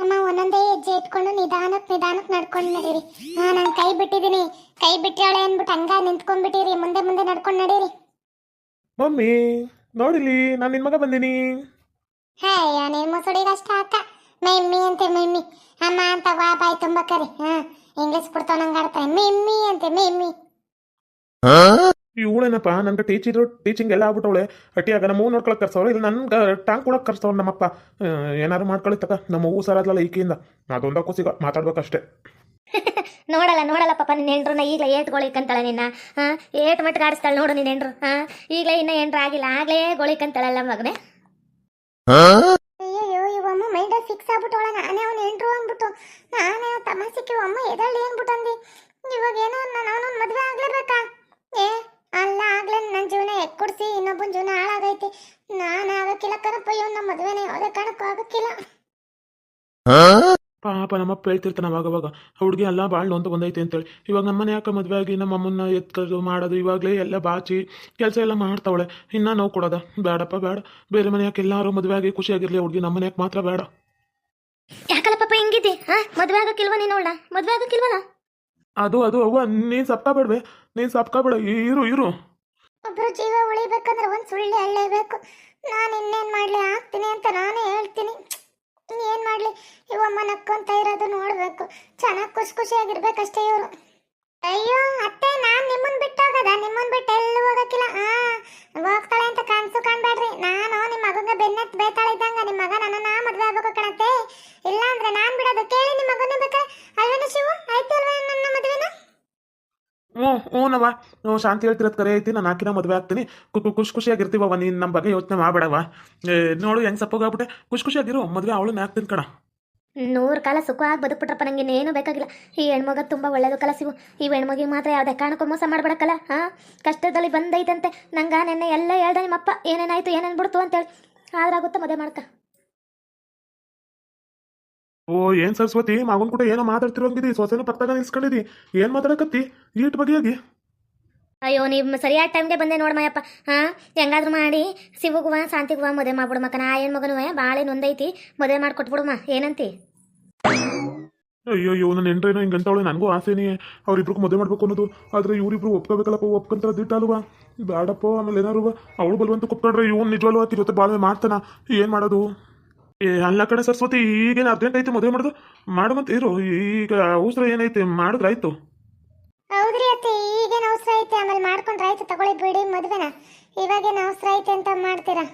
ಅಮ್ಮ ಒಂದೊಂದೇ ಹೆಜ್ಜೆ ಇಟ್ಕೊಂಡು ನಿಧಾನಕ್ ನಿಧಾನಕ್ ನಡ್ಕೊಂಡು ನಡೀರಿ. ಹಾ ನಾನು ಕೈ ಬಿಟ್ಟಿದ್ದೀನಿ ಕೈ ಬಿಟ್ಟಿವಳೆ ಅಂದ್ಬಿಟ್ಟು ಹಂಗ ನಿಂತ್ಕೊಂಡ್ಬಿಟ್ಟಿರಿ. ಮುಂದೆ ಮುಂದೆ ನಡ್ಕೊಂಡು ನಡೀರಿ. ಮಮ್ಮಿ ನೋಡಿಲಿ ನಾನು ನಿನ್ ಮಗ ಬಂದೀನಿ. ಹಾಯ್ ನೀನ್ ಮುಸುಡಿಗೆ ಅಷ್ಟ ಅಕ್ಕ. ಮಿಮ್ಮಿ ಅಂತೆ ಮೆಮ್ಮಿ. ಅಮ್ಮ ಅಂತ ವಾ ಬಾಯ್ ತುಂಬ ಕರಿ. ಹಾ ಇಂಗ್ಲಿಷ್ ಬಿಡ್ತಾವ ನಂಗೆ ಆಡ್ತಾರೆ ಮಿಮ್ಮಿ ಅಂತೆ ಮಿಮ್ಮಿ. ಇವಳೇನಪ್ಪ ನನ್ನ ಟೀಚರ್ ಟೀಚಿಂಗ್ ಎಲ್ಲ ಆಗ್ಬಿಟ್ಟವಳೆ. ಅಟ್ಟಿಯಾಗ ನಮ್ಮ ಹೂ ನೋಡ್ಕೊಳಕ್ ಕರ್ಸವ್ರೆ ಇಲ್ಲ ನನ್ಗೆ ಟಾಂಗ್ ಕೊಡಕ್ಕೆ ಕರ್ಸವ್ರು ನಮ್ಮಪ್ಪ. ಏನಾರು ಮಾಡ್ಕೊಳ್ಳಿ ತಕ ನಮ್ಮ ಹೂ ಸರಾದ್ಲಲ್ಲ ಈಕೆಯಿಂದ. ಅದೊಂದಕ್ಕೂ ಸಿಗ ಮಾತಾಡ್ಬೇಕಷ್ಟೇ. ನೋಡಲ್ಲ ನೋಡಲ್ಲ ಪಾಪ ನಿನ್ನ ಹೆಂಡ್ರನ್ನ ಈಗಲೇ ಏಟ್ ಗೋಳಿಕಂತಾಳೆ ನಿನ್ನ. ಹಾ ಏಟ್ ಮಟ್ಟಿಗೆ ಆಡಿಸ್ತಾಳೆ ನೋಡು ನಿನ್ನ ಹೆಂಡ್ರು. ಹಾ ಈಗಲೇ ಇನ್ನ ಹೆಂಡ್ರು ಆಗಿಲ್ಲ. ಆಗ್ಲೇ ಗೋಳಿಕಂತಾಳಲ್ಲ ಮಗನೇ. ಅಯ್ಯೋ ಇವಮ್ಮ ಮೈಂಡ ಫಿಕ್ಸ್ ಆಗ್ಬಿಟ್ಟವಳ. ನಾನೇ ಅವನು ಹೆಂಡ್ರು ಅಂದ್ಬಿಟ್ಟು. ನಾನೇ ತಮಾಸಿಕ್ಕೆ ಅಮ್ಮ ಎದಳ್ಳಿ ಅಂದ್ಬಿಟ್ಟು ಅಂದಿ. ಇವಾಗ ಏನೋ ನಾನು ಅವನೊಂದು ಮದುವೆ ಆಗ್ಲೇಬೇಕಾ ಏ ಅಲ್ಲ ಆಗ್ಲೇ ನನ್ನ ಜೀವನ ಎಕ್ಕುಡ್ಸಿ ಇನ್ನೊಬ್ಬನ ಜೀವನ ಹಾಳಾಗೈತಿ ನಾನು ಆಗಕ್ಕಿಲ್ಲ ಕಣಪ್ಪ ಇವನ್ನ ಮದುವೆನೇ ಯಾವುದೇ ಕಾರಣಕ್ಕೂ ಆಗಕ್ಕಿಲ್ಲ. ಪಾಪ ನಮ್ಮಪ್ಪ ಹೇಳ್ತಿರ್ತಾನೆ ಅವಾಗವಾಗ ಹುಡುಗಿ ಎಲ್ಲ ಬಾಳ್ ನೊಂದು ಬಂದೈತೆ ಅಂತೇಳಿ. ಇವಾಗ ನಮ್ಮನೆ ಯಾಕೆ ಮದುವೆ ಆಗಿ ನಮ್ಮ ಅಮ್ಮನ್ನ ಎತ್ಕೋದು ಮಾಡೋದು ಇವಾಗಲೇ ಎಲ್ಲ ಬಾಚಿ ಕೆಲಸ ಎಲ್ಲ ಮಾಡ್ತಾವಳೆ. ಇನ್ನ ನೋವು ಕೊಡೋದ? ಬೇಡಪ್ಪ ಬೇಡ ಬೇರೆ ಮನೆ ಯಾಕೆ ಎಲ್ಲರೂ ಮದುವೆ ಆಗಿ ಖುಷಿಯಾಗಿರ್ಲಿ ಹುಡುಗಿ ನಮ್ಮ ಮನೆಯಾಕೆ ಮಾತ್ರ ಬೇಡ ಯಾಕಲ್ಲ ಪಾಪ ಹಿಂಗಿದ್ದಿ? ಹಾ? ಮದ್ವೆ ಆಗಕ್ಕಿಲ್ವ ನೀನು ಅವಳ? ಮದ್ವೆ ಅದು ಅದು ಅವ್ವ ನೀನು ನೀನ್ ನೀನು ಸಪ್ಕಾಬೇಡ ಇರು ಇರು. ಒಬ್ರು ಜೀವ ಉಳಿಬೇಕಂದ್ರೆ ಒಂದು ಸುಳ್ಳಿ ಹೇಳಲೇಬೇಕು. ನಾನು ಇನ್ನೇನು ಮಾಡಲಿ, ಆಗ್ತೀನಿ ಅಂತ ನಾನೇ ಹೇಳ್ತೀನಿ. ಏನು ಮಾಡಲಿ? ಇವಮ್ಮ ನಕ್ಕೊಂತ ಇರೋದು ನೋಡಬೇಕು. ಚೆನ್ನಾಗಿ ಖುಷಿ ಖುಷಿಯಾಗಿರ್ಬೇಕಷ್ಟೇ ಇವರು. ಅಯ್ಯೋ, ಅತ್ತೆ, ನಾನು ನಿಮ್ಮನ್ನ ಬಿಟ್ಟೋಗದ? ನಿಮ್ಮನ್ನ ಬಿಟ್ಟು ಎಲ್ಲೂ ಹೋಗಕ್ಕಿಲ್ಲ ಆ ಹೋಗ್ತಾಳೆ ಅಂತ ಕನ್ಸು ಕಾಣ್ಬೇಡ್ರಿ ನಾನು ನಿಮ್ಮ ಮಗಂಗ ಬೆನ್ನತ್ ಬೇತಾಳ ಇದ್ದಂಗ ನಿಮ್ಮ ಮಗ ನನ್ನ ಮದುವೆ ಆಗ್ಬೇಕು ಕಣತ್ತೆ ಇಲ್ಲ ಅಂದ್ರೆ ನಾನು ಬಿಡೋದು ಕೇಳಿ ನಿಮ್ಮ ಮಗನ ಬೇಕಾ ಅಲ್ವೇನ ಶಿವು ಆಯ್ತಲ್ವ ನನ್ನ ಮದುವೆನ ಹ್ಞೂ ಹ್ಞೂನವ್ವ ಹ್ಞೂ ಶಾಂತಿ ಹೇಳ್ತಿರೋದು ಕರೆ ಐತಿ. ನಾನು ಆಕಿನ ಮದುವೆ ಆಗ್ತೀನಿ. ಖುಷಿ ಖುಷಿಯಾಗಿರ್ತೀವ ನೀನು ನಮ್ಮ ಬಗ್ಗೆ ಯೋಚನೆ ಮಾಡಬೇಡವ ನೋಡು, ಹೆಂಗೆ ಸಪ್ಪೋಗಾಗ್ಬಿಟ್ಟೆ ಖುಷಿ ಖುಷಿಯಾಗಿರು. ಮದುವೆ ಅವಳು ಆಗ್ತೀನಿ ಕಣ. ನೂರು ಕಾಲ ಸುಖವಾಗಿ ಬದುಕ್ಬಿಟ್ರಪ್ಪ, ನಂಗೆ ಇನ್ನೇನು ಬೇಕಾಗಿಲ್ಲ. ಈ ಹೆಣ್ಮಗ ತುಂಬ ಒಳ್ಳೇದು ಕಲಸಿವು ಈ ಹೆಣ್ಮಗಿಗೆ ಮಾತ್ರ ಯಾವುದೇ ಕಾರಣಕ್ಕೂ ಮೋಸ ಮಾಡ್ಬೇಡಕ್ಕಲ್ಲ ಹಾ ಕಷ್ಟದಲ್ಲಿ ಬಂದೈತಂತೆ. ನಂಗೆ ನೆನ್ನೆ ಎಲ್ಲ ಹೇಳ್ದೆ ನಿಮ್ಮಪ್ಪ, ಏನೇನಾಯ್ತು, ಏನೇನು ಬಿಡ್ತು ಅಂತೇಳಿ. ಆದ್ರಾಗುತ್ತೆ ಮದುವೆ ಮಾಡ್ಕ? ಓ ಏನ್ ಸರಸ್ವತಿ ಮಗನ್ ಕೂಡ ಏನೋ ಮಾತಾಡ್ತಿರೋಂಗಿದಿ ಸೊಸೆನ ಪಕ್ಕದಾಗ ನಿಲ್ಸ್ಕೊಂಡಿದಿ. ಏನು ಮಾತಾಡಕತ್ತಿ? ಈಟ್ ಬಗೆಯಾಗಿ. ಅಯ್ಯೋ ನೀವು ಸರಿಯಾದ ಟೈಮ್ಗೆ ಬಂದೆ ನೋಡ್ ಮಯಪ್ಪ. ಹಾ ಹೆಂಗಾದ್ರು ಮಾಡಿ. ಸಿವುಗುವ ಶಾಂತಿಗುವ ಮದುವೆ ಮಾಡ್ಬಿಡು ಮಕ್ಕ. ನಾ ಏನ್ ಹೆಣ್ಮಗನು ಬಾಳೆ ನೊಂದೈತಿ ಮದುವೆ ಮಾಡ್ಕೊಟ್ಬಿಡುಮ ಏನಂತಿ? ಅಯ್ಯೋ ಅಯ್ಯೋ ನನ್ನ ಎಂಟ್ರೇನೋ ಹಿಂಗೆ ಅಂತವಳೆ ನನಗೂ ಆಸೆನೇ. ಅವ್ರಿಬ್ರು ಮದುವೆ ಮಾಡ್ಬೇಕು ಅನ್ನೋದು. ಆದ್ರೆ ಇವರಿಬ್ರು ಒಪ್ಕೋಬೇಕಲ್ಲಪ್ಪ. ಒಪ್ಕೊಂತಾರ ದಿಟ್ಟಲ್ವಾ ಬೇಡಪ್ಪ ಆಮೇಲೆ ಏನಾರು ಅವಳು ಬಲ್ವಂತ ಕೊಪ್ಕೊಂಡ್ರೆ ಇವ್ನು ನಿಜವಲ್ವಾ ಜೊತೆ ಬಾಳ್ವೆ ಮಾಡ್ತಾನ. ಏನು ಮಾಡೋದು? ಏ, ಅಲ್ಲ ಕಡೆ ಸರಸ್ವತಿ, ಈಗೇನು ಅರ್ಜೆಂಟ್ ಐತೆ ಮದುವೆ ಮಾಡೋದು? ಮಾಡುವಂತ ಇರು, ಈಗ ಅವಸರ ಏನೈತೆ ಮಾಡಿದ್ರಾಯ್ತು ಹೌದ್ರಿ ಅತ್ತೆ, ಈಗೇನು ಅವಸರ ಐತೆ, ಆಮೇಲೆ ಮಾಡ್ಕೊಂಡ್ರೆ ಆಯ್ತು ತಗೊಳ್ಳಿ ಬಿಡಿ ಮದುವೆನ. ಇವಾಗೇನು ಅವಸರ ಐತೆ ಅಂತ ಮಾಡ್ತೀರಾ?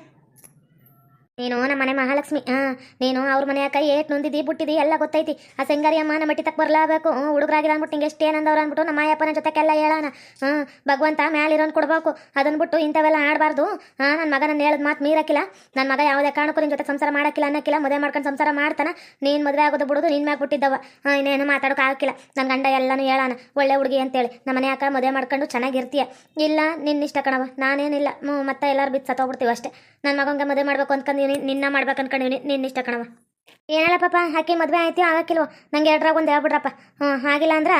ನೀನು ನಮ್ಮ ಮನೆ ಮಹಾಲಕ್ಷ್ಮಿ ಹಾಂ ನೀನು ಅವ್ರ ಮನೆ ಕೈ ಏಟ್ ನೊಂದಿದ್ದಿ, ಬಿಟ್ಟಿದ್ದಿ, ಎಲ್ಲ ಗೊತ್ತೈತಿ. ಆ ಸಿಂಗಾರಿ ಅಮ್ಮ ನಮ್ಮ ಮಟ್ಟಿ ತಕ್ಕ ಬರಲಾಗಬೇಕು ಹ್ಞೂ ಹುಡುಗರಾಗಿರ ಅಂದ್ಬಿಟ್ಟು ಹಿಂಗೆ ಎಷ್ಟು ಏನಂದವ್ರು ಅಂದ್ಬಿಟ್ಟು ನಮ್ಮ ಅಯ್ಯಪ್ಪನ ಜೊತೆಗೆಲ್ಲ ಹೇಳೋಣ. ಹಾಂ ಭಗವಂತ ಮ್ಯಾಲಿರೋನ್ ಕೊಡ್ಬೇಕು. ಅದನ್ಬಿಟ್ಟು ಇಂಥವೆಲ್ಲ ಆಡಬಾರ್ದು. ಹಾಂ ನನ್ನ ಮಗ ನನ್ನ ಹೇಳದ್ ಮಾತು ಮೀರಕ್ಕಿಲ್ಲ. ನನ್ನ ಮಗ ಯಾವುದೇ ಕಾರಣಕ್ಕೂ ನಿನ್ನ ಜೊತೆ ಸಂಸಾರ ಮಾಡೋಕ್ಕಿಲ್ಲ, ಅನ್ನೋಕ್ಕಿಲ್ಲ, ಮದುವೆ ಮಾಡ್ಕೊಂಡು ಸಂಸಾರ ಮಾಡ್ತಾನ. ನೀನು ಮದುವೆ ಆಗೋದು ಬಿಡೋದು ನಿನ್ನ ಮ್ಯಾಗ ಬಿಟ್ಟಿದ್ದವ ಹಾಂ, ಇನ್ನೇನು ಮಾತಾಡೋಕೆ ಆಗಿಲ್ಲ ನನ್ನ ಗಂಡ ಎಲ್ಲನೂ ಹೇಳೋಣ. ಒಳ್ಳೆ ಹುಡುಗಿ ಅಂತೇಳಿ. ನಮ್ಮ ಮನೆ ಯಾಕೆ ಮದುವೆ ಮಾಡ್ಕೊಂಡು ಚೆನ್ನಾಗಿರ್ತೀಯ. ಇಲ್ಲ ನಿನ್ನ ಇಷ್ಟ ಕಣವ ನಾನೇನಿಲ್ಲ ಮತ್ತೆ ಎಲ್ಲರೂ ಬಿತ್ತು ಸತ್ತೋಗ್ಬಿಡ್ತೀವಿ ಅಷ್ಟೇ. ನನ್ನ ಮಗಂಗೆ ಮದುವೆ ಮಾಡ್ಬೇಕು ನಿನ್ನ ಮಾಡ್ಬೇಕು ಅನ್ಕೊಂಡಿವ್ನಿ ನಿನ್ನ ಇಷ್ಟ ಕಣವ ಏನಲ್ಲ ಪಾಪ, ಆಕೆ ಮದುವೆ ಆಯ್ತು, ಆಗಕ್ಕಿಲ್ವ. ನಂಗೆ ಎರಡ್ರಾಗ ಒಂದು ಹೇಳ್ಬಿಡ್ರಪ್ಪ. ಹ್ಞೂ ಆಗಿಲ್ಲ ಅಂದ್ರೆ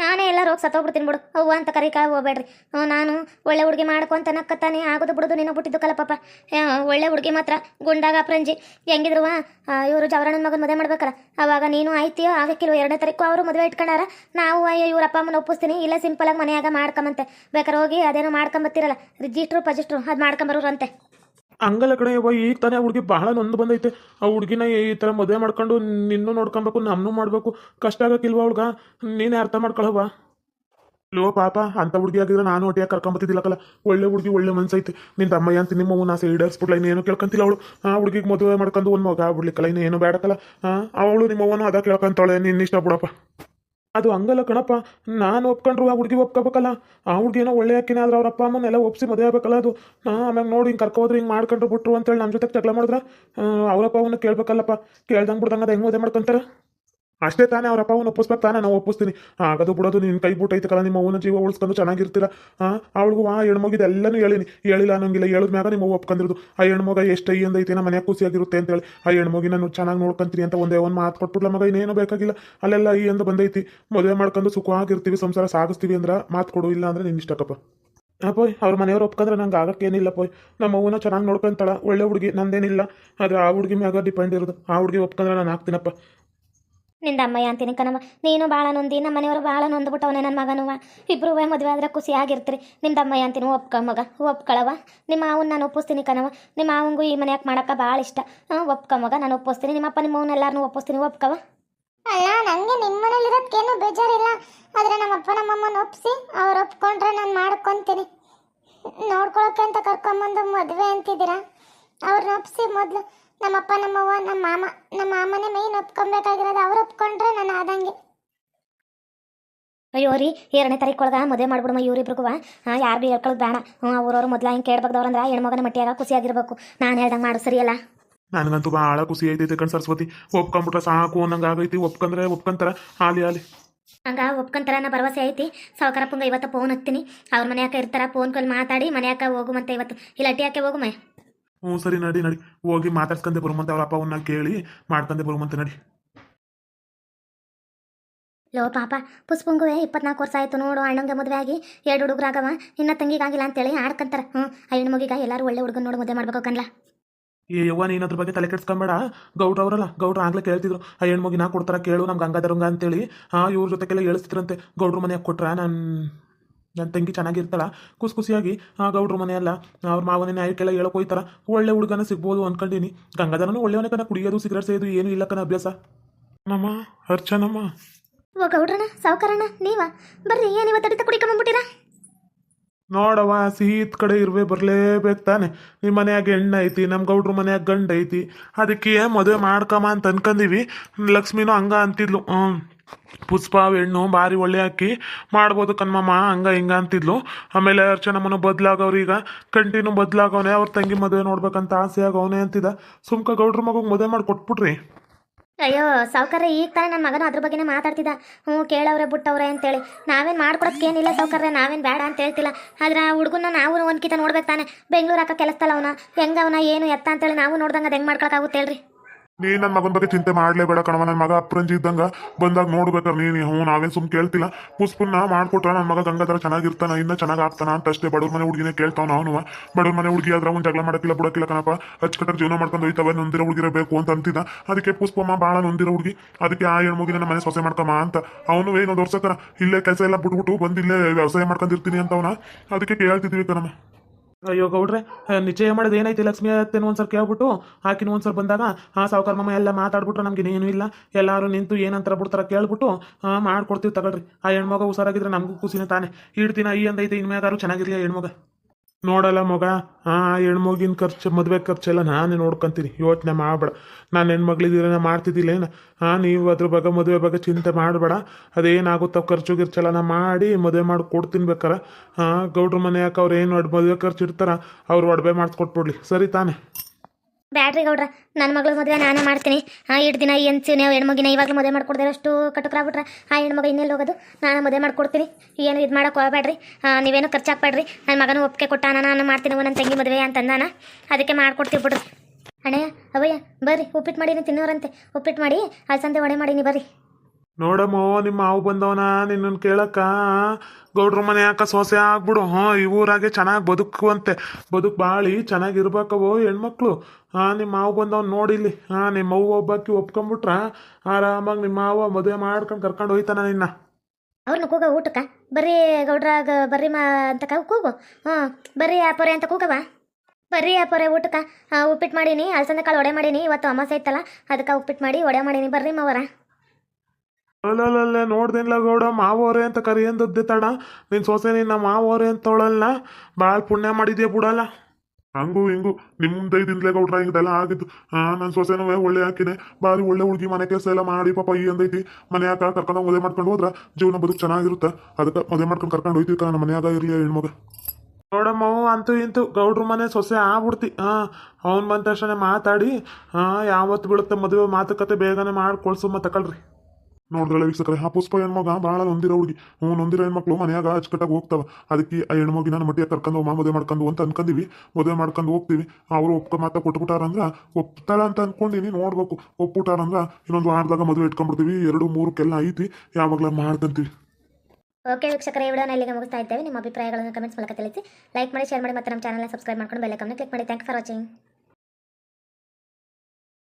ನಾನೇ ಎಲ್ಲ ರೋಗ ಸತ್ತೋಗ್ಬಿಡ್ತೀನಿ ಬಿಡು. ಅವ್ವ ಅಂತ ಕರಿಕ ಹೋಗ್ಬೇಡ್ರಿ. ಹ್ಞೂ ನಾನು ಒಳ್ಳೆ ಹುಡುಗಿ ಮಾಡ್ಕೊಂತ ನಕ್ಕತ್ತಾನೆ, ಆಗೋದು ಬಿಡೋದು ನಿನಗೆ ಬಿಟ್ಟಿದ್ದಕ್ಕಲ್ಲ ಕಲ ಪಾಪ ಒಳ್ಳೆ ಹುಡುಗಿ ಮಾತ್ರ, ಗುಂಡಾಗ ಪ್ರಂಜಿ ಹೆಂಗಿದ್ರು ಇವರು ಜವರಣ್ಣನ ಮಗನ ಮದುವೆ ಮಾಡ್ಬೇಕಲ್ಲ. ಅವಾಗ ನೀನು ಆಯ್ತೀಯೋ, ಆಗಕ್ಕಿಲ್ವ? ಎರಡನೇ ತಾರೀಕು ಅವರು ಮದುವೆ ಇಟ್ಕೊಂಡಾರ. ನಾವು ಇವ್ರ ಅಪ್ಪ ಅಮ್ಮನ ಒಪ್ಪಿಸ್ತೀನಿ. ಇಲ್ಲ ಸಿಂಪಲಾಗಿ ಮನೆಯಾಗ ಮಾಡ್ಕೊಂಬಂತೆ. ಬೇಕಾದ್ರೆ ಹೋಗಿ ಅದೇನೋ ಮಾಡ್ಕೊಂಬತ್ತಿರಲ್ಲ. ರಿಜಿಸ್ಟ್ರು ಪಜಿಸ್ಟ್ರು ಅದು ಮಾಡ್ಕೊಂಬರೋರಂತೆ. ಹಂಗಲ್ಲ ಕಡೆ ಯವ್ವ, ಈಗ ತಾನೇ ಆ ಹುಡುಗಿ ಬಹಳ ನೊಂದು ಬಂದೈತೆ. ಆ ಹುಡುಗಿನ ಈ ಥರ ಮದುವೆ ಮಾಡ್ಕೊಂಡು ನಿನ್ನೂ ನೋಡ್ಕೊಬೇಕು ನಮ್ಮನ್ನೂ ಮಾಡಬೇಕು. ಕಷ್ಟ ಆಗಕ್ಕಿಲ್ವ ಹುಡ್ಗ? ನೀನೇ ಅರ್ಥ ಮಾಡ್ಕೊಳವ ಲೋ ಪಾಪ, ಅಂತ ಹುಡುಗಿ ಆಗಿದ್ರೆ ನಾನು ಒಟ್ಟಿಗೆ ಕರ್ಕೊಂಬತ್ತಿದ್ದಿಲ್ಲಕಲ್ಲ ಒಳ್ಳೆ ಹುಡುಗಿ, ಒಳ್ಳೆ ಮನ್ಸೈತೆ. ನಿನ್ನ ತಮ್ಮಯ್ಯ ಅಂತ ನಿಮ್ಮ ಅವ್ವನ ಆಸೆ ಇನ್ನೇನು ಕೇಳ್ಕೊಂತಿಲ್ಲ ಅವಳು. ಆ ಹುಡುಗಿಗೆ ಮದುವೆ ಮಾಡ್ಕೊಂಡು ಒಂದು ಮಗ ಆಗ್ಬಿಡ್ಲಿಕ್ಕಲ್ಲ, ಇನ್ನೇನು ಬೇಡಕ್ಕಲ್ಲ ಅವಳು ನಿಮ್ಮ ಅವ್ವನು ಅದ ಕೇಳ್ಕೊಂತಾಳೆ ನಿನ್ನ ಇಷ್ಟ ಬಿಡಪ್ಪ ಅದು ಹಂಗಲ್ಲ ಕಣಪ್ಪ. ನಾನು ಒಪ್ಕೊಂಡ್ರು ಆ ಹುಡುಗಿ ಒಪ್ಕೋಬೇಕಲ್ಲ. ಆ ಹುಡುಗಿ ಏನೋ ಒಳ್ಳೆ ಹಾಕಿನ ಆದ್ರೆ ಅವ್ರ ಅಪ್ಪ ಅಮ್ಮನೆಲ್ಲ ಒಪ್ಸಿ ಮದುವೆ ಆಗಬೇಕಲ್ಲ ಅದು. ನಾ ಆಮ್ಯಾಗ ನೋಡಿ ಹಿಂಗೆ ಕರ್ಕೋದ್ರೆ ಹಿಂಗೆ ಮಾಡ್ಕೊಂಡ್ರು ಬಿಟ್ರು ಅಂತೇಳಿ ನಮ್ಮ ಜೊತೆ ಜಗಳ ಮಾಡಿದ್ರೆ ಅವರಪ್ಪ ಅವನ್ನ ಕೇಳ್ಬೇಕಲ್ಲಪ್ಪ. ಕೇಳ್ದಂಗೆ ಬಿಡ್ದಂಗೆ ಅದು ಹೆಂಗೆ ಮದುವೆ ಮಾಡ್ಕೊಂತಾರೆ? ಅಷ್ಟೇ ತಾನೇ ಅವ್ರ ಅಪ್ಪ ಅವನ್ನ ಒಪ್ಪಿಸ್ಬೇಕು ತಾನೇ ನಾವು ಒಪ್ಪಿಸ್ತೀನಿ. ಆಗದು ಬಿಡೋದು ನಿನ್ನ ಕೈ ಬಿಟ್ಟೈತಲ್ಲ ನಿಮ್ಮ ಅವನ ಜೀವ ಉಳಿಸ್ಕೊಂಡು ಚೆನ್ನಾಗಿರ್ತೀರ? ಹಾಂ ಅವಳಿಗೂ ಆ ಹೆಣ್ಮಗಿದ ಎಲ್ಲನೂ ಹೇಳಿನಿ. ಹೇಳಿಲ್ಲ ಅನ್ನೋಂಗಿಲ್ಲ, ಹೇಳಿದ ಮ್ಯಾಗ ನಿಮ್ಮ ಒಪ್ಕೊಂಡಿರೋದು. ಆ ಹೆಣ್ಮಗ ಎಷ್ಟು ಐ ಅಂದೈತಿ ನಮ್ಮ ಮನ್ಯಾಗ ಖುಷಿಯಾಗಿರುತ್ತೆ ಅಂತೇಳಿ ಆ ಹೆಣ್ಮಗಿ ನಾನು ಚೆನ್ನಾಗಿ ನೋಡ್ಕೊಂತೀನಿ ಅಂತ ಒಂದೇ ಒಂದು ಮಾತು ಕೊಟ್ಬಿಟ್ಲ ಮಗ, ಇನ್ನೇನು ಬೇಕಾಗಿಲ್ಲ. ಅಲ್ಲೆಲ್ಲ ಈ ಎಂದು ಬಂದೈತಿ. ಮದುವೆ ಮಾಡ್ಕೊಂಡು ಸುಖವಾಗಿರ್ತೀವಿ, ಸಂಸಾರ ಸಾಗಿಸ್ತೀವಿ ಅಂದ್ರೆ ಮಾತು ಕೊಡು, ಇಲ್ಲ ಅಂದ್ರೆ ನಿನ್ನ ಇಷ್ಟಕ್ಕಪ್ಪ ಪೋಯ್, ಅವ್ರ ಮನೆಯವ್ರು ಒಪ್ಕಂದ್ರೆ ನಂಗೆ ಆಗಕ್ಕೇನಿಲ್ಲ ಪೋಯ್. ನಮ್ಮ ಅವ್ವನ ಚೆನ್ನಾಗಿ ನೋಡ್ಕೊಂತಾಳ, ಒಳ್ಳೆ ಹುಡುಗಿ ನಂದೇನಿಲ್ಲ. ಆದರೆ ಆ ಹುಡುಗಿ ಮ್ಯಾಗ ಡಿಪೆಂಡ್ ಇರೋದು. ಆ ಹುಡುಗಿ ಒಪ್ಕಂದ್ರೆ ನಾನು ಆಗ್ತೀನಪ್ಪ. ನಿಂದ ಅಮ್ಮಯ್ಯ ಅಂತೀನಿ ಕಣವ ನೀನು ಭಾಳ ನೊಂದಿ, ನಮ್ಮ ಮನೆಯವರು ಭಾಳ ನೊಂದ್ಬಿಟ್ಟವನೆ ನನ್ನ ಮಗನುವ. ಇಬ್ಬರು ಮದುವೆ ಆದ್ರೆ ಖುಷಿಯಾಗಿರ್ತೀರಿ ನಿಮ್ದು ಅಮ್ಮಯ್ಯ ಅಂತೀನಿ, ಒಪ್ಕ ಮಗ ಒಪ್ಕೊಳವ ನಿಮ್ಮ ಮಾವನ್ನ ನಾನು ಒಪ್ಪಿಸ್ತೀನಿ ಕಣವ ನಿಮ್ಮ ಮಾವಂಗೂ ಈ ಮನ್ಯಾಗ ಮಾಡೋಕ್ಕೆ ಭಾಳ ಇಷ್ಟ. ಹಾಂ ಒಪ್ಕ ಮಗ, ನಾನು ಒಪ್ಪಿಸ್ತೀನಿ. ನಿಮ್ಮಪ್ಪ ನಿಮ್ಮ ಅವ್ನ ಎಲ್ಲಾರನ್ನೂ ಒಪ್ಪಿಸ್ತೀನಿ ಒಪ್ಕವ ಅಲ್ಲ ನನಗೆ ನಿಮ್ಮ ಮನೇಲಿ ಇರೋದಕ್ಕೇನು ಬೇಜಾರಿಲ್ಲ. ಆದರೆ ನಮ್ಮಪ್ಪ ನಮ್ಮಮ್ಮನ ಒಪ್ಪಿಸಿ ಅವ್ರು ಒಪ್ಕೊಂಡ್ರೆ ನಾನು ಮಾಡ್ಕೊತೀನಿ. ನೋಡ್ಕೊಳಕ್ಕೆ ಅಂತ ಕರ್ಕೊಂಬಂದು ಮದುವೆ ಅಂತಿದ್ದೀರಾ? ಅವ್ರನ್ನ ಒಪ್ಪಿಸಿ ಮೊದಲು ನಮ್ಮಪ್ಪ ನಮ್ಮವ್ವ ನಮ್ಮ ಮಾಮ ನಮ್ಮ ಮಾಮನೇ ಮೈನ್ ಒಪ್ಕೊಬೇಕಾಗಿರೋದು ಅವ್ರು ಒಪ್ಕೊಂಡ್ರೆ ನಾನು ಆದಂಗೆ. ಅಯ್ಯೋ ರೀ ಎರಡನೇ ತಾರೀಕು ಒಳಗೆ ಮದುವೆ ಮಾಡ್ಬಿಡಮ್ಮ ಇವ್ರಿಬ್ರಿಗೂ ಹಾಂ ಯಾರು ಭೀ ಹೇಳ್ಕೊಳ್ಳೋದು ಬೇಡ. ಹ್ಞೂ ಅವ್ರವ್ರು ಮೊದಲ ಹಿಂಗೆ ಕೇಳ್ಬೇಕವ್ರಂದ್ರೆ ಹೆಣ್ಮಗನ ಮಟ್ಟಿಯಾಗ ಖುಷಿಯಾಗಿರ್ಬೇಕು ನಾನು ಹೇಳ್ದಂಗೆ ಮಾಡು ಸರಿಯಲ್ಲ ನನಗಂತೂ ಭಾಳ ಖುಷಿ ಐತೈತೆ ಕಣ್ ಸರಸ್ವತಿ. ಒಪ್ಕೊಂಬಿಟ್ರೆ ಸಾಕು ಅನ್ನಂಗೆ ಆಗೈತಿ. ಒಪ್ಕೊಂಡ್ರೆ ಒಪ್ಕೊಂತಾರ. ಹಾಲಿ ಹಾಲಿ. ಹಂಗ ಒಪ್ಕೊಂತಾರ ನಾ ಭರವಸೆ ಐತಿ. ಸಾವುಕಾರಪ್ಪಂಗೆ ಇವತ್ತು ಫೋನ್ ಹತ್ತೀನಿ. ಅವ್ರ ಮನೆಯಾಕ ಇರ್ತಾರ ಫೋನ್ ಕಾಲ್ ಮಾತಾಡಿ ಮನೆಯಾಕ ಹೋಗುಮಂತ ಇವತ್ತು. ಇಲ್ಲ ಅಟ್ಟಿಯಾಕೆ ಹೋಗುಮ ಹ್ಞೂ ಸರಿ ನಡಿ ನಡಿ. ಹೋಗಿ ಮಾತಾಡ್ಸ್ಕೊಂಡೆ ಬರುಮಂತ ಅವ್ರ ಅಪ್ಪವನ್ನ ಕೇಳಿ ಮಾಡ್ಕೊಂಡೆ ಬರುಮಂತ ನಡಿ. ಲೋ ಪಾಪ ಪುಷ್ಪಂಗುವೆ ಇಪ್ಪತ್ನಾಲ್ಕು ವರ್ಷ ಆಯ್ತು ನೋಡು ಅಣ್ಣಂಗೆ ಮದುವೆ ಆಗಿ ಎರಡು ಹುಡುಗರಾಗವ ಇನ್ನ ತಂಗಿಗಾಗಿಲ್ಲ ಅಂತೇಳಿ ಆಡ್ಕಂತಾರ. ಹ್ಞೂ ಆ ಮಗಿಗ ಎಲ್ಲರೂ ಒಳ್ಳೆ ಹುಡುಗನ ನೋಡಿ ಮದುವೆ ಮಾಡ್ಬೇಕು ಕನ್ಲ ಏ ಯವ್ವ ನೀನು ಅದ್ರ ಬಗ್ಗೆ ತಲೆ ಕೆಡ್ಸ್ಕೊಂಬೇಡ. ಗೌಡ್ರ ಅವರಲ್ಲ ಗೌಡ್ರ ಆಗ್ಲೇ ಕೇಳ್ತಿದ್ರು. ಆ ಹೆಣ್ಮಗಿ ನಾ ಕೊಡ್ತಾರ ಕೇಳು ನಮ್ಗೆ ಹಂಗದರಂಗ ಅಂತೇಳಿ. ಹಾಂ ಇವ್ರ ಜೊತೆಗೆಲ್ಲ ಹೇಳಿಸ್ತಿದ್ರಂತೆ ಗೌಡ್ರ ಮನೆಯಾಗ ಕೊಟ್ರ ನಾನು ನನ್ನ ತಂಗಿ ಚೆನ್ನಾಗಿರ್ತಾಳ ಖುಷಿ ಖುಷಿಯಾಗಿ ಆ ಗೌಡ್ರ ಮನೆಯಲ್ಲ ಅವ್ರ ಮಾವನೇ ನ್ಯಾಯಕ್ಕೆಲ್ಲ ಹೇಳಕ್ ಹೋಯ್ತಾರ ಒಳ್ಳೆ ಹುಡುಗನ ಸಿಗ್ಬೋದು ಅಂದ್ಕೊಂಡಿನಿ ಗಂಗಾಧರನು ಒಳ್ಳೆಯವನೇ ಕಣ ಕುಡಿಯೋದು ಸಿಗರೇಟ್ ಸೇದು ಏನು ಇಲ್ಲ ಕಣ ಅಭ್ಯಾಸ. ನಮ್ಮ ಅರ್ಚನಮ್ಮ. ಓ ಗೌಡ್ರಣ್ಣ ಸಾವುಕಾರಣ್ಣ ನೀವ? ಬರ್ರಿ ಏನು ಇವತ್ತು ಅಡಿತ ಕುಡಿಕೊಂಬಂದ್ಬಿಟ್ಟಿರಾ ನೋಡವ ಸೀತ್ ಕಡೆ ಇರುವೆ ಬರ್ಲೇಬೇಕು ತಾನೆ. ನಿಮ್ಮ ಮನ್ಯಾಗ ಹೆಣ್ಣು ಐತಿ ನಮ್ಮ ಗೌಡ್ರ ಮನೆಯಾಗ ಗಂಡ ಐತಿ. ಅದಕ್ಕೆ ಮದುವೆ ಮಾಡ್ಕಮ್ಮ ಅಂತ ಅನ್ಕಂದೀವಿ. ಲಕ್ಷ್ಮಿನೂ ಹಂಗ ಅಂತಿದ್ಲು. ಹ್ಞೂ ಪುಷ್ಪ ಹೆಣ್ಣು ಭಾರಿ ಒಳ್ಳೆ ಹಾಕಿ ಮಾಡ್ಬೋದು ಕಣ್ಮಮ್ಮ, ಹಂಗ ಹಿಂಗ ಅಂತಿದ್ಲು. ಆಮೇಲೆ ಅರ್ಚನಮ್ಮನು ಬದ್ಲಾಗವ್ರು ಈಗ. ಕಂಟಿನ್ಯೂ ಬದ್ಲಾಗವನೆ. ಅವ್ರ ತಂಗಿ ಮದುವೆ ನೋಡ್ಬೇಕಂತ ಆಸೆ ಆಗವನೆ ಅಂತಿದ. ಸುಮ್ಕ ಗೌಡ್ರ ಮಗು ಮದುವೆ ಮಾಡಿ ಕೊಟ್ಬಿಟ್ರಿ. ಅಯ್ಯೋ ಸಾವುಕಾರ ಈಗ ತಾನೇ ನನ್ನ ಮಗನ ಅದ್ರ ಬಗ್ಗೆನೇ ಮಾತಾಡ್ತಿದ್ದ. ಹ್ಞೂ, ಕೇಳವ್ರೆ, ಬಿಟ್ಟವ್ರೆ ಅಂತೇಳಿ. ನಾವೇನು ಮಾಡ್ಕೊಡೋದಕ್ಕೇನಿಲ್ಲ ಸೌಕರ್ಯ ನಾವೇನು ಬೇಡ ಅಂತ ಹೇಳ್ತಿಲ್ಲ. ಆದ್ರೆ ಆ ಹುಡುಗನ ನಾವು ಒಂದ್ಕಿತ ನೋಡ್ಬೇಕು ತಾನೆ. ಬೆಂಗಳೂರು ಹಾಕೋ ಕೆಲಸದಲ್ಲ ಅವನ. ಹೆಂಗ ಅವನ, ಏನು ಎತ್ತ ಅಂತೇಳಿ ನಾವು ನೋಡ್ದಂಗೆ ಅದು ಹೆಂಗೆ ಮಾಡ್ಕೊಳಕ್ಕಾಗುತ್ತೆ ಹೇಳ್ರಿ ನೀ ನನ್ನ ಮಗನ ಬಗ್ಗೆ ಚಿಂತೆ ಮಾಡ್ಲೇಬೇಡ ಕಣವ ನನ್ನ ಮಗ ಅಪ್ರಂಜಿ ಇದ್ದಂಗ ಬಂದಾಗ ನೋಡ್ಬೇಕಾರ ನೀನು, ಹ್ಞೂ, ನಾವೇನು ಸುಮ್ ಕೇಳ್ತಿಲ್ಲ. ಪುಷ್ಪನ್ನ ಮಾಡ್ಕೊಟ್ರ ನನ್ನ ಮಗ ಗಂಗಾಧರ ಚೆನ್ನಾಗಿರ್ತಾನ, ಇನ್ನ ಚೆನ್ನಾಗಿ ಆಗ್ತಾನ ಅಂತ ಅಷ್ಟೇ. ಬಡವ್ರ ಮನೆ ಹುಡುಗಿನೇ ಕೇಳ್ತಾವ ಅವನು ಬಡವ್ರ ಮನೆ ಹುಡುಗಿ ಆದ್ರೆ ಅವ್ನು ಜಗಳ ಮಾಡಕ್ಕಿಲ್ಲ, ಬಿಡಕ್ಕಿಲ್ಲ ಕಣಪ್ಪ. ಅಚ್ಚುಕಟ್ಟಾಗಿ ಜೀವನ ಮಾಡ್ಕೊಂಡು ಹೋಯ್ತವ, ನೊಂದಿರೋ ಹುಡುಗಿರಬೇಕು ಅಂತ ಅಂತಿದ್ದ. ಅದಕ್ಕೆ ಪುಷ್ಪಮ್ಮ ಭಾಳ ನೊಂದಿರೋ ಹುಡುಗಿ, ಅದಕ್ಕೆ ಆ ಹೆಣ್ಮಗಿನ ನಮ್ಮ ಮನೆ ಸೊಸೆ ಮಾಡ್ಕಮ್ಮ ಅಂತ. ಅವನು ಏನೋ ವರ್ಷಕ್ಕನ ಇಲ್ಲೇ ಕೆಲಸ ಎಲ್ಲ ಬಿಟ್ಬಿಟ್ಟು ಬಂದಿಲ್ಲೇ ವ್ಯವಸಾಯ ಮಾಡ್ಕೊಂಡಿರ್ತೀನಿ ಅಂತವನ. ಅದಕ್ಕೆ ಕೇಳ್ತಿದ್ವಿ ಕಣಮ್ಮ. ಅಯ್ಯೋ ಗೌಡ್ರೆ ನಿಶ್ಚಯ ಮಾಡೋದು ಏನೈತಿ ಲಕ್ಷ್ಮಿ ಅತ್ತೇನು ಒಂದ್ಸಲ ಕೇಳ್ಬಿಟ್ಟು, ಆಕಿನ ಒಂದ್ಸಲ ಬಂದಾಗ, ಆ, ಸಾವುಕಾರ ಮಮ್ಮ ಎಲ್ಲ ಮಾತಾಡ್ಬಿಟ್ರೆ, ನಮ್ಗೆ ಏನು ಇಲ್ಲ. ಎಲ್ಲರೂ ನಿಂತು ಏನಂತಾರ ಬಿಡ್ತಾರ ಕೇಳ್ಬಿಟ್ಟು ಮಾಡ್ಕೊಡ್ತೀವಿ ತಗೊಳ್ರಿ. ಆ ಹೆಣ್ಮಗ ಹುಷಾರಾಗಿದ್ರೆ ನಮಗೂ ಖುಷಿನೇ ತಾನೆ. ಇಡ್ತೀನ ಈ ಅಂದೈತೆ, ಇನ್ಮ್ಯಾಗಾರು ಚೆನ್ನಾಗಿರ್ಲಿ ಹೆಣ್ಮಗ. ನೋಡಲ್ಲ ಮಗ. ಆ, ಹೆಣ್ಮಗಿನ ಖರ್ಚು, ಮದುವೆ ಖರ್ಚೆಲ್ಲ ನಾನೇ ನೋಡ್ಕೊಂತೀನಿ. ಯೋಚನೆ ಮಾಡಬೇಡ. ನಾನು ಹೆಣ್ಮಗ್ಳಿದ್ದೀರ ಮಾಡ್ತಿದ್ದಿಲ್ಲ ಏನು? ಹಾಂ ನೀವು ಅದ್ರ ಬಗ್ಗೆ, ಮದುವೆ ಬಗ್ಗೆ ಚಿಂತೆ ಮಾಡಬೇಡ. ಅದೇನಾಗುತ್ತೋ ಖರ್ಚು ಗಿರ್ಚೆಲ್ಲ ನಾ ಮಾಡಿ ಮದುವೆ ಮಾಡಿ ಕೊಡ್ತೀನಿ ಬೇಕಾರೆ. ಹಾಂ ಗೌಡ್ರ ಮನೆ ಯಾಕೆ ಅವ್ರು ಏನು ಮದುವೆ ಖರ್ಚು ಇಡ್ತಾರ, ಅವ್ರು ಒಡವೆ ಮಾಡಿಸ್ಕೊಟ್ಬಿಡ್ಲಿ. ಸರಿ ತಾನೆ. ಬ್ಯಾಡ್ರಿ ಗೌಡ್ರ ನನ್ನ ಮಗಳ ಮದುವೆ ನಾನೇ ಮಾಡ್ತೀನಿ. ಹಾಂ ಎರಡು ದಿನ ಎಂಚು ನೀವು ಹೆಣ್ಮಗಿನ ಇವಾಗಲೂ ಮದುವೆ ಮಾಡ್ಕೊಡ್ದೆ ಅಷ್ಟು ಕಟುಕರಾಗ್ಬಿಟ್ರೆ ಆ ಹೆಣ್ಮಗ ಇನ್ನೆಲ್ಲಿ ಹೋಗೋದು? ನಾನು ಮದುವೆ ಮಾಡ್ಕೊಡ್ತೀನಿ. ಏನು ಇದು ಮಾಡೋಕೆ ಹೋಗಬೇಡ್ರಿ ನೀವೇನು ಖರ್ಚು ಹಾಕ್ಬೇಡ್ರಿ ನನ್ನ ಮಗನ ಒಪ್ಪಿಗೆ ಕೊಟ್ಟಾನ ನಾನು ಮಾಡ್ತೀನಿ ನನ್ನ ತಂಗಿ ಮದುವೆ ಅಂತಂದಾನ. ಅದಕ್ಕೆ ಮಾಡ್ಕೊಡ್ತೀವಿ ಬಿಡ್ರಿ. ಅಣ್ಣಯ್ಯ ಅವಯ್ಯ ಬರ್ರಿ ಉಪ್ಪಿಟ್ಟು ಮಾಡೀನಿ ತಿನ್ನೋರಂತೆ. ಉಪ್ಪಿಟ್ಟು ಮಾಡಿ ಅಲ್ಸಂದೆ ವಡೆ ಮಾಡೀನಿ ಬರ್ರಿ. ನೋಡಮ್ಮ, ನಿಮ್ಮ ಮಾವು ಬಂದವನ? ನಿನ್ನನ್ನು ಕೇಳಕ್ಕ? ಗೌಡ್ರ ಮನೆ ಯಾಕ ಸೊಸೆ ಆಗ್ಬಿಡು? ಹಾಂ, ಈ ಊರಾಗೆ ಚೆನ್ನಾಗಿ ಬದುಕುವಂತೆ. ಬದುಕು ಬಾಳಿ ಚೆನ್ನಾಗಿರ್ಬೇಕವೋ ಹೆಣ್ಮಕ್ಳು. ಹಾಂ, ನಿಮ್ಮ ಮಾವು ಬಂದವನ್ ನೋಡಿಲ್ಲಿ ಹಾಂ, ನಿಮ್ಮ ಅವ್ವ ಒಬ್ಬಾಕಿ ಒಪ್ಕೊಂಬಿಟ್ರ, ಆರಾಮಾಗಿ ನಿಮ್ಮ ಮಾವ ಮದುವೆ ಮಾಡ್ಕೊಂಡು ಕರ್ಕೊಂಡು ಹೋಯ್ತಾನ ನಿನ್ನ. ಅವ್ರನ್ನ ಕೂಗ ಊಟಕ್ಕ. ಬರ್ರಿ ಗೌಡ್ರಾಗ, ಬರ್ರಿ ಮಾ ಅಂತ ಕೂಗು. ಹ್ಞೂ ಬರ್ರಿ ಆಪೊರೆ ಅಂತ ಕೂಗವ ಬರ್ರಿ ಆಪೊರೆ ಊಟಕ್ಕ. ಉಪ್ಪಿಟ್ಟು ಮಾಡೀನಿ ಅಲ್ಸಂದ ಕಾಳು ಒಡೆ ಮಾಡೀನಿ, ಇವತ್ತು ಅಮಾಸೆ ಇತ್ತಲ್ಲ, ಅದಕ್ಕೆ ಉಪ್ಪಿಟ್ಟು ಮಾಡಿ ಒಡೆ ಮಾಡೀನಿ. ಬರ್ರಿ ಮಾವರ. ಅಲ್ಲಲ್ಲಲ್ಲೇ ನೋಡ್ದಿಲ್ಲ ಗೌಡ ಮಾವೋರೆ ಅಂತ ಕರಿ ಎಂದದ್ದೆ ತಡ? ನಿನ್ನ ಸೊಸೆ ನಿನ್ನ ಮಾವೋರೆ ಅಂತ ತೊಳಲ್ಲ? ಭಾಳ ಪುಣ್ಯ ಮಾಡಿದ್ಯಾ ಬಿಡಲ್ಲ? ಹಂಗೂ ಹಿಂಗೂ ನಿಮ್ಮ ದೈದಿಂದಲೇ ಗೌಡ್ರ ಹಿಂಗದೆಲ್ಲ ಆಗಿದ್ದು. ಹಾ ನನ್ನ ಸೊಸೆನೂ ಒಳ್ಳೆ ಹಾಕಿನೆ ಬಾರಿ ಒಳ್ಳೆ ಹುಡುಗಿ ಮನೆ ಕೆಲಸ ಎಲ್ಲ ಮಾಡಿ ಪಾಪ ಈ ಅಂದೈತಿ ಮನ್ಯಾಗ ಕರ್ಕೊಂಡು ಮದುವೆ ಮಾಡ್ಕೊಂಡು ಹೋದ್ರ ಜೀವನ ಬದುಕು ಚೆನ್ನಾಗಿರುತ್ತೆ. ಅದಕ್ಕೆ ಮದುವೆ ಮಾಡ್ಕೊಂಡು ಕರ್ಕೊಂಡು ಹೋಯ್ತೀವಿ ಕಣ ಮನೆಯಾಗ ಇರ್ಲಿ ಹೆಣ್ಮಗ. ನೋಡಮ್ಮ ಅಂತೂ ಇಂತೂ ಗೌಡ್ರ ಮನೆ ಸೊಸೆ ಆಗ್ಬಿಡ್ತಿ. ಹಾಂ ಅವ್ನು ಬಂದ ತಕ್ಷಣ ಮಾತಾಡಿ. ಹಾಂ ಯಾವತ್ತು ಬೀಳುತ್ತೆ ಮದುವೆ ಮಾತುಕತೆ ಬೇಗನೆ ಮಾಡಿ ಕೊಳ್ಸು ಮತ್ತೆ ತಗೊಳ್ರಿ ನೋಡಿದ್ರಲ್ಲ ವೀಕ್ಷಕರೇ, ಆ ಪುಷ್ಪ ಹೆಣ್ಮಗ ಭಾಳ ನೊಂದಿರೋ ಹುಡುಗಿ. ಹ್ಞೂ, ನೊಂದಿರೋ ಹೆಣ್ಮಕ್ಳು ಮನೆಯಾಗ ಅಚ್ಚುಕಟ್ಟಾಗಿ ಹೋಗ್ತಾವ. ಅದಕ್ಕೆ ಆ ಹೆಣ್ಮಗಿನ ನಾನು ಮಟ್ಟಿಗೆ ಕರ್ಕೊಂಡು ಹೋಗ್ ಮದುವೆ ಮಾಡ್ಕೊಂಡು ಅಂತ ಅನ್ಕೊಂಡಿವಿ ಮದುವೆ ಮಾಡ್ಕೊಂಡು ಹೋಗ್ತೀವಿ. ಅವರು ಒಪ್ಕೊ ಮಾತಾ ಕೊಟ್ಬಿಟ್ಟಾರಂದ್ರ ಒಪ್ತಾಳ ಅಂತ ಅನ್ಕೊಂಡಿನಿ, ನೋಡ್ಬೇಕು. ಒಪ್ಬಿಟ್ಟಾರಂದ್ರ ಇನ್ನೊಂದು ವಾರದಾಗ ಮದುವೆ ಇಟ್ಕೊಂಡ್ಬಿಡ್ತೀವಿ. ಎರಡು, ಮೂರಕ್ಕೆಲ್ಲ ಐತಿ. ಯಾವಾಗಲ ಮಾಡ್ಕೊಂತೀವಿ ಓಕೆ ವೀಕ್ಷಕರ, ಈ ವಿಡಿಯೋನ ಇಲ್ಲಿಗೆ ಮುಗಿಸ್ತಾ ಇದ್ದೇವೆ. ನಿಮ್ಮ ಅಭಿಪ್ರಾಯಗಳನ್ನು ಕಮೆಂಟ್ಸ್ ಮೂಲಕ ತಿಳಿಸಿ. ಲೈಕ್ ಮಾಡಿ, ಶೇರ್ ಮಾಡಿ, ಮತ್ತು ನಮ್ಮ ಚಾನಲ್ನ ಸಬ್ಸ್ಕ್ರೈಬ್ ಮಾಡ್ಕೊಂಡು ಬೆಲ್ಲೈಕನ್ನ ಕ್ಲಿಕ್ ಮಾಡಿ. Thank for watching